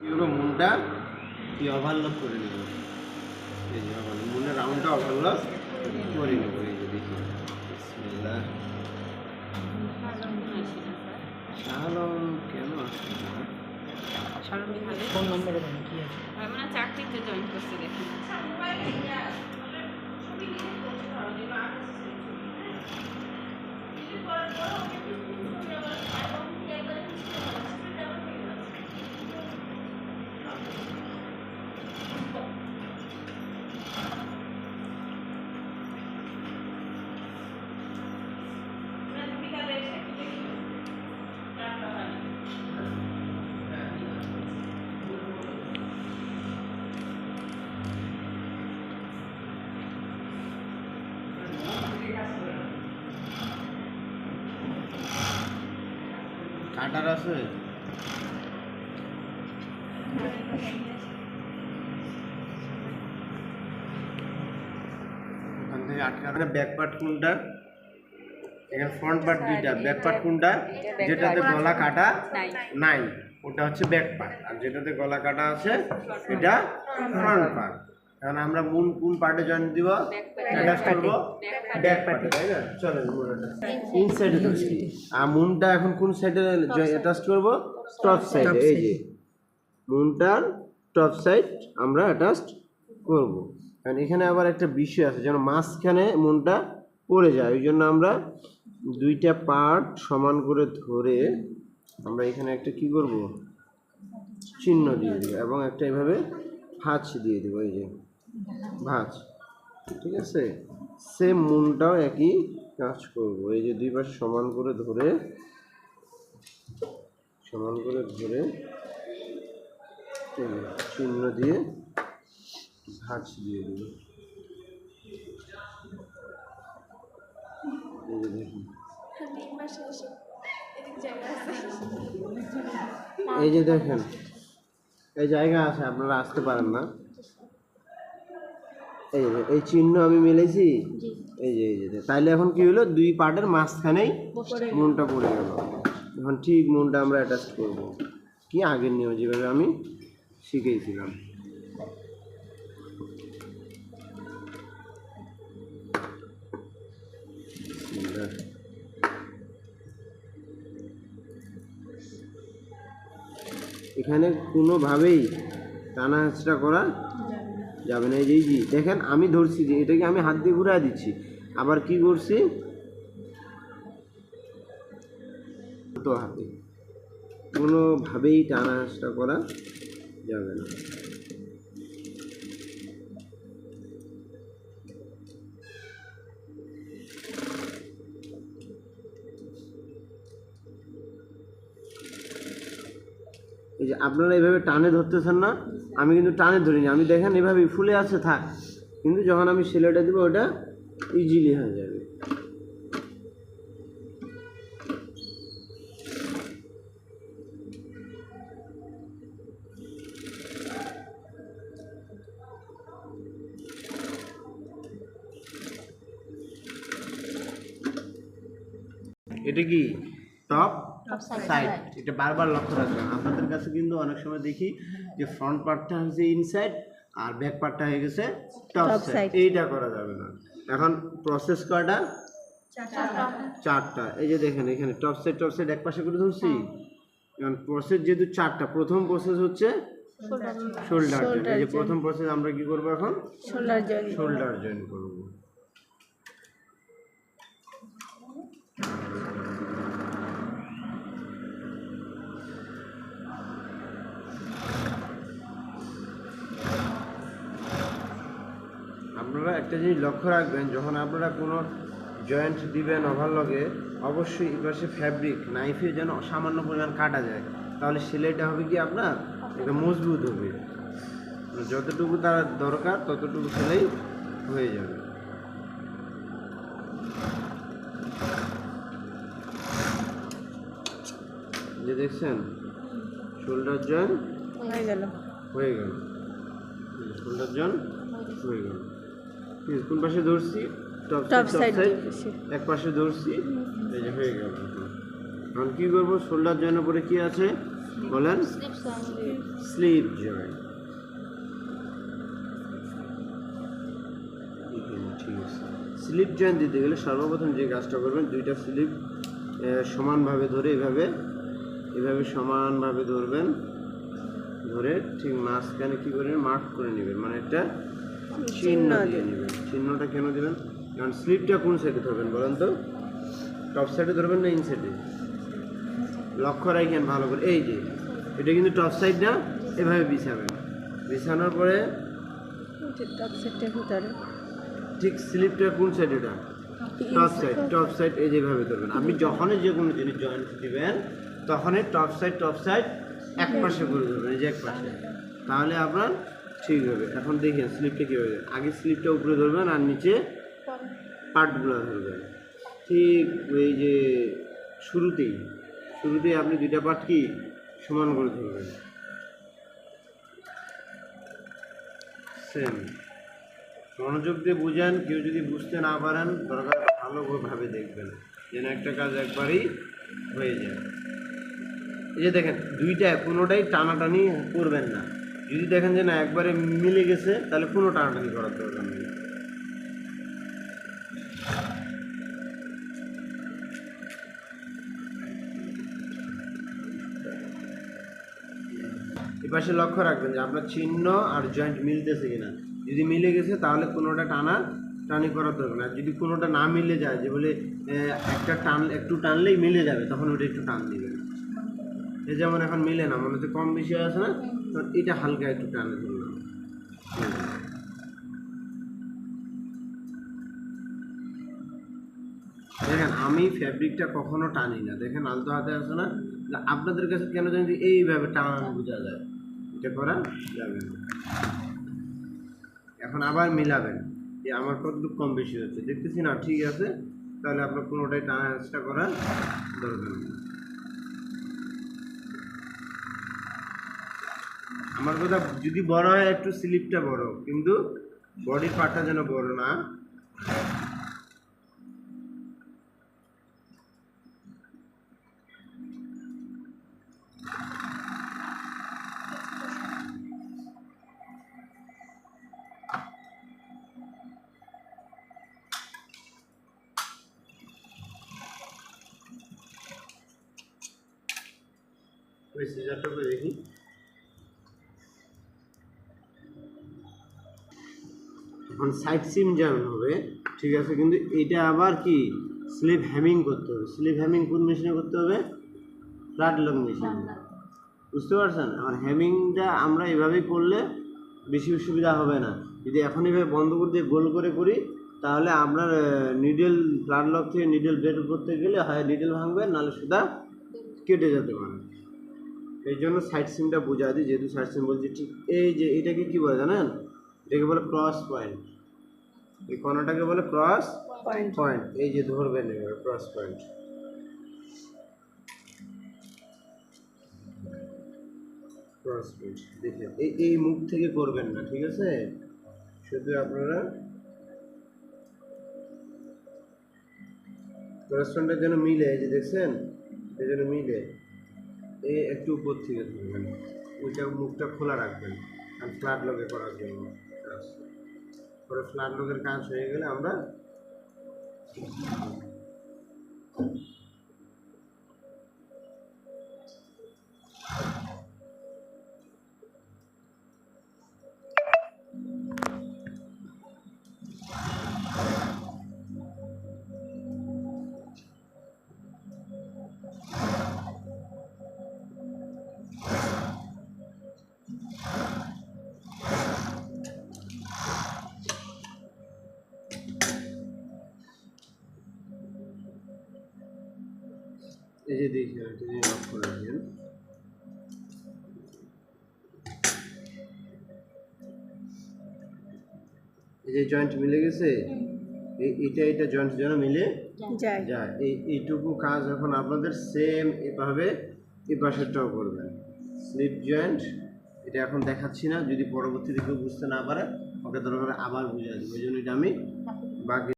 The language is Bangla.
পুরো মুনটা কি ওভারলক করে নেব এই যে ওভারলক মুনের রাউন্ডটা ওভারলক করে নেব। এই যে দেখি। বিসমিল্লাহ। কেন আসছে না? ফোন নম্বরে দেন কি আছে? চাকরিতে জয়েন করছে দেখুন কাটার আছে ওখান থেকে আটকানো। ব্যাক পার্ট কোনটা? এখানে ফ্রন্ট পার্ট দুইটা। ব্যাক পার্ট কোনটা? যেটাতে গলা কাটা নাই নাই ওটা হচ্ছে ব্যাক পার্ট আর যেটাতে গলা কাটা আছে এটা ফ্রন্ট পার্ট কারণ আমরা কোন কোন পার্টে জয়েন দিব? অ্যাটাচ করব? ব্যাক পার্টে তাই না? চলো ইনসাইডে ধরছি আর মুনটা এখন কোন সাইডে অ্যাটাচ করব? টপ সাইড এই যে। মুনটার টপ সাইড আমরা অ্যাটাচ করব। কারণ এখানে আবার একটা বিষয় আছে যেন মাঝখানে মুনটা পড়ে যায়। ওই জন্য আমরা দুইটা পার্ট সমান করে ধরে আমরা এখানে একটা কি করব? চিহ্ন দিয়ে দেবো এবং একটা এভাবে ভাঁজ দিয়ে দেবো এই যে। ভাঁজ। ঠিক আছে? সেম মুনটাও একই কাজ করব। এই যে দুই পাশে সমান করে ধরে, সমান করে ধরে চিহ্ন দিয়ে ভাঁজ দিয়ে দেবো। এই যে দেখেন, এই জায়গা আছে, আপনারা আসতে পারেন না। এই যে এই চিহ্ন আমি মেলেছি? এই যে এই যে তাইলে এখন কি হলো? দুই পার্টের মাঝখানেই মনটা পড়ে গেল। এখন ঠিক মনটা আমরা অ্যাটাচ করব। কি আগের নিয়ম যেভাবে আমি শিখেছিলাম। এখানে কোনোভাবেই টানা হাঁচড়া করা যাবে না। এই যে যে, দেখেন, আমি ধরছি যে, এটাকে আমি হাত দিয়ে ঘুরা দিচ্ছি। আবার কি করছি? তো হাতে। কোনোভাবেই টানা আসটা করা যাবে না। যে আপনারা এইভাবে টানে ধরতেছেন না, আমি কিন্তু টানে ধরিনি, আমি দেখেন এভাবে ফুলে আছে, থাক। কিন্তু যখন আমি সেলাইটা দেবো, ওটা ইজিলি হয়ে যাবে। এটা কি? সাইড এটা বারবার লক্ষ্য রাখবেন। আপনাদের কাছে কিন্তু অনেক সময় দেখি যে ফ্রন্ট পার্টটা হচ্ছে ইনসাইড আর ব্যাক পার্টটা হয়ে গেছে টপ সাইড এইটা করা যাবে না। এখন প্রসেস করাটা চারটা। এই যে দেখেন এখানে টপ সাইড টপ সাইড এক পাশে করে ধরছি। এখন প্রসেস যেহেতু চারটা প্রথম প্রসেস হচ্ছে শোল্ডার জয়েন এই যে প্রথম প্রসেস আমরা কি করব এখন? শোল্ডার জয়েন শোল্ডার জয়েন করব। আপনারা একটা জিনিস লক্ষ্য রাখবেন যখন আপনারা কোনো জয়েন্ট দিবেন ওভারলগে অবশ্যই এই পাশে ফ্যাব্রিক নাইফে যেন সামান্য পরিমাণ কাটা যায়। তাহলে সেলাইটা হবে কি আপনার? এটা মজবুত হবে। যতটুকু তার দরকার ততটুকু সেলাই হয়ে যাবে। যে দেখছেন শোল্ডার জয়েন্ট হয়ে গেল। হয়ে গেল। শোল্ডার জয়েন্ট হয়ে গেল। কোন পাশে ধরছি টপ টপ সাইড এক পাশে ধরছি এই যে হয়ে গেল। এখন কি করব? শোল্ডার পরে কি আছে? বলেন। স্লিপ। জয়েন্ট ঠিক আছে স্লিপ জয়েন্ট দিতে গেলে সর্বপ্রথম যে কাজটা করবেন দুইটা স্লিপ সমানভাবে ধরে এভাবে এভাবে সমানভাবে ধরবেন। ধরে ঠিক মাঝখানে কি করে মার্ক করে নেবেন। মানে একটা চিহ্ন দিয়ে নেবেন চিহ্নটা কেন দেবেন? কারণ স্লিপটা কোন সাইডে ধরবেন বলেন তো? টপ সাইডে ধরবেন না ইন সাইডে লক্ষ্য রাখেন ভালো করে। এই যে এটা কিন্তু টপ সাইড না এভাবে বিছাবেন। বিছানোর পরে ঠিক স্লিপটা কোন সাইড এটা? টপ সাইড টপ সাইড এই যেভাবে ধরবেন। আপনি যখনই যে কোনো জিনিস জয়েন্ট দিবেন তখনই টপ সাইড টপ সাইড এক পাশে করে ধরবেন এই যে এক পাশে। তাহলে আপনার ঠিক হবে। এখন দেখেন স্লিপটা কীভাবে আগে স্লিপটা উপরে ধরবেন আর নিচে পার্টগুলো ধরবেন। ঠিক ওই যে শুরুতেই শুরুতেই আপনি দুইটা পার্ট কি সমান করে ধরবেন। সেম মনোযোগ দিয়ে বুঝেন, কেউ যদি বুঝতে না পারেন, দরকার ভালোভাবে দেখবেন, যেন একটা কাজ একবারই হয়ে যায়। এই যে দেখেন, দুইটা কোনোটাই টানাটানি করবেন না। যদি দেখেন যে না, একবারে মিলে গেছে, তাহলে কোনো টানাটানি করার দরকার নেই। এপাশে লক্ষ্য রাখবেন যে আপনার চিহ্ন আর জয়েন্ট মিলতেছে কিনা। যদি মিলে গেছে, তাহলে কোনোটা টানা, টানি করার দরকার না যদি কোনোটা না মিলে যায়, যে বলে একটা টান, একটু টানলেই মিলে যাবে, তখন ওটা একটু টান দিবেন। এই যেমন এখন মিলে না, মনে হচ্ছে কম বেশি আছে না? তো এটা হালকা একটু টানে ধরলাম। দেখেন, আমি ফ্যাব্রিকটা কখনো টানি না। দেখেন, আলতো হাতে আছে না? আপনাদের কাছে কেন জানি এইভাবে টানানো বোঝা যায়। এটা করা যাবে এখন আবার মিলাবেন। যে আমার কতটুকু কম বেশি হচ্ছে। দেখতেছি না, ঠিক আছে? তাহলে আপনার কোনোটাই টানা চেষ্টা করা দরকার নেই। আমার কথা, যদি বড় হয় একটু স্লিপটা বড়, কিন্তু বডির পার্টটা যেন বড় না। সিজারটা দেখি। এখন সাইড সিম যেমন হবে ঠিক আছে? কিন্তু এটা আবার কি? স্লিপ হ্যামিং করতে হবে। স্লিপ হ্যামিং কোন মেশিনে করতে হবে? ফ্ল্যাট লং মেশিন বুঝতে পারছেন? এখন হ্যামিংটা আমরা এভাবেই করলে বেশি সুবিধা হবে না। যদি এখন এভাবে বন্ধ করে দিয়ে গোল করে করি তাহলে আপনার নিডেল ফ্ল্যাট লক থেকে নিডেল বের করতে গেলে হয় নিডেল ভাঙবে নাহলে সুদা কেটে যেতে পারে। এই জন্য সাইড সিমটা বোঝা দিই যেহেতু সাইড সিম বলছি ঠিক এই যে এটাকে কি বলে জানেন? এটাকে বলে ক্রস পয়েন্ট এই কর্নারটাকে বলে ক্রস পয়েন্ট পয়েন্ট এই যে ধরবেন এবার ক্রস পয়েন্ট ক্রস পয়েন্ট দেখেন এই এই মুখ থেকে করবেন না ঠিক আছে? শুধু আপনারা ক্রস পয়েন্টের যেন মিলে এই যে দেখছেন? এই যেন মিলে। এই একটু উপর থেকে ধরবেন। ওইটা মুখটা খোলা রাখবেন আর ফ্ল্যাট লগে করার জন্য। পরে ফ্ল্যাট লোকের কাজ হয়ে গেলে আমরা এই যে দেখি একটা জিনিস লক্ষ্য রাখবেন এই যে জয়েন্ট মিলে গেছে? এই এটা এটা জয়েন্ট যেন মিলে যায়। এই এইটুকু কাজ এখন আপনাদের সেম এভাবে এই পাশেরটাও করবেন। স্লিপ জয়েন্ট এটা এখন দেখাচ্ছি না যদি পরবর্তীতে কেউ বুঝতে না পারে ওকে দরকার আবার বুঝাই দেবো। ওই জন্য এটা আমি বাকি